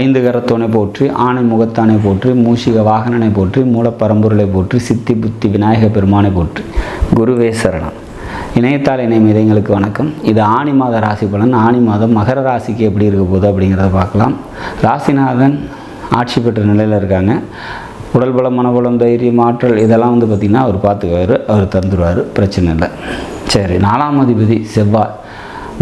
ஐந்து கரத்தோனை போற்றி ஆணை முகத்தானை போற்றி மூஷிக வாகனனை போற்றி மூலப்பரம்பொருளை போற்றி சித்தி புத்தி விநாயக பெருமானை போற்றி. குருவே சரணம். இணையத்தால் இணையம் இதயங்களுக்கு வணக்கம். இது ஆணி மாத ராசி பலன். ஆணி மாதம் மகர ராசிக்கு எப்படி இருக்க போகுது அப்படிங்கிறத பார்க்கலாம். ராசிநாதன் ஆட்சி பெற்ற நிலையில் இருக்காங்க. உடல் பலம் மனபலம் தைரியம் ஆற்றல் இதெல்லாம் வந்து பார்த்திங்கன்னா அவர் பார்த்துக்குவார் அவர் தந்துடுவார் பிரச்சனை இல்லை. சரி நாலாம் அதிபதி செவ்வாய்.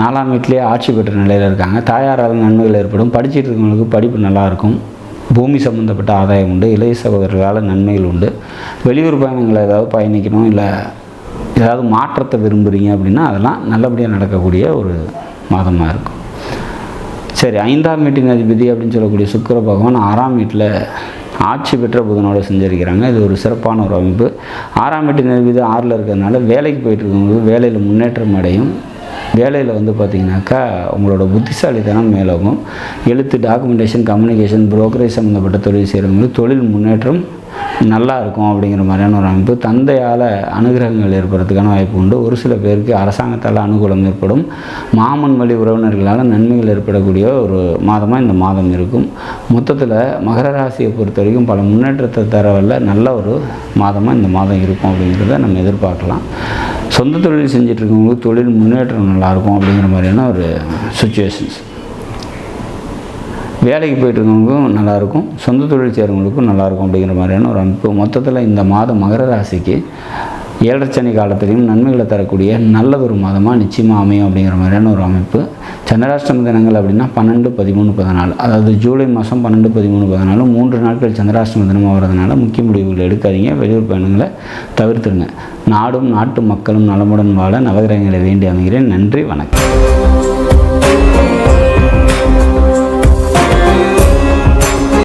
நாலாம் வீட்டிலே ஆட்சி பெற்ற நிலையில் இருக்காங்க. தாயாரால் நன்மைகள் ஏற்படும். படிச்சிட்டு இருக்கவங்களுக்கு படிப்பு நல்லாயிருக்கும். பூமி சம்மந்தப்பட்ட ஆதாயம் உண்டு. இளைய சகோதரர்களால் நன்மைகள் உண்டு. வெளியூர் பயணங்களை ஏதாவது பயணிக்கணும் இல்லை ஏதாவது மாற்றத்தை விரும்புகிறீங்க அப்படின்னா அதெல்லாம் நல்லபடியாக நடக்கக்கூடிய ஒரு மாதமாக இருக்கும். சரி ஐந்தாம் வீட்டின் அதிபதி அப்படின்னு சொல்லக்கூடிய சுக்கிர பகவான் ஆறாம் வீட்டில் ஆட்சி பெற்ற புதனோடு செஞ்சிருக்கிறாங்க. இது ஒரு சிறப்பான ஒரு அமைப்பு. ஆறாம் வீட்டின் அதிபதி ஆறில் இருக்கிறதுனால வேலைக்கு போயிட்டு இருக்கவங்களுக்கு வேலையில் முன்னேற்றம் அடையும். வேலையில் வந்து பார்த்திங்கனாக்கா உங்களோட புத்திசாலித்தனம் மேலோகும் எழுத்து டாக்குமெண்டேஷன் கம்யூனிகேஷன் புரோக்கரேஜ் சம்மந்தப்பட்ட தொழில் செய்கிறவங்களுக்கு தொழில் முன்னேற்றம் நல்லா இருக்கும் அப்படிங்கிற மாதிரியான ஒரு அமைப்பு. தந்தையால் அனுகிரகங்கள் ஏற்படுறதுக்கான வாய்ப்பு உண்டு. ஒரு சில பேருக்கு அரசாங்கத்தால் அனுகூலம் ஏற்படும். மாமன் வழி உறவினர்களால் நன்மைகள் ஏற்படக்கூடிய ஒரு மாதமாக இந்த மாதம் இருக்கும். மொத்தத்தில் மகர ராசியை பொறுத்த வரைக்கும் பல முன்னேற்றத்தை தரவில்லை நல்ல ஒரு மாதமாக இந்த மாதம் இருக்கும் அப்படிங்கிறத நம்ம எதிர்பார்க்கலாம். சொந்த தொழில் செஞ்சுட்டு இருக்கவங்களுக்கு தொழில் முன்னேற்றம் நல்லாயிருக்கும் அப்படிங்கிற மாதிரியான ஒரு சுச்சுவேஷன்ஸ் வேலைக்கு போயிட்டு இருக்கவங்களுக்கும் நல்லாயிருக்கும் சொந்த தொழில் செய்கிறவங்களுக்கும் நல்லாயிருக்கும் அப்படிங்கிற மாதிரியான ஒரு அமைப்பு மொத்தத்தில் இந்த மாதம் மகர ராசிக்கு ஏழரை சனி காலத்திலையும் நன்மைகளை தரக்கூடிய நல்லதொரு மாதமாக நிச்சயமாக அமையும் அப்படிங்கிற மாதிரியான ஒரு அமைப்பு. சந்திராஷ்டம தினங்கள் அப்படின்னா பன்னெண்டு பதிமூணு பதினாலு. அதாவது ஜூலை மாதம் பன்னெண்டு பதிமூணு பதினாலு. மூன்று நாட்கள் சந்திராஷ்டம தினமாக வரதுனால முக்கிய முடிவுகள் எடுக்காதீங்க. வெளியூர் பயணங்களை தவிர்த்துருங்க நாடும் நாட்டு மக்களும் நலமுடன் வாழ நவகிரகங்களை வேண்டி அமைகிறேன். நன்றி வணக்கம்.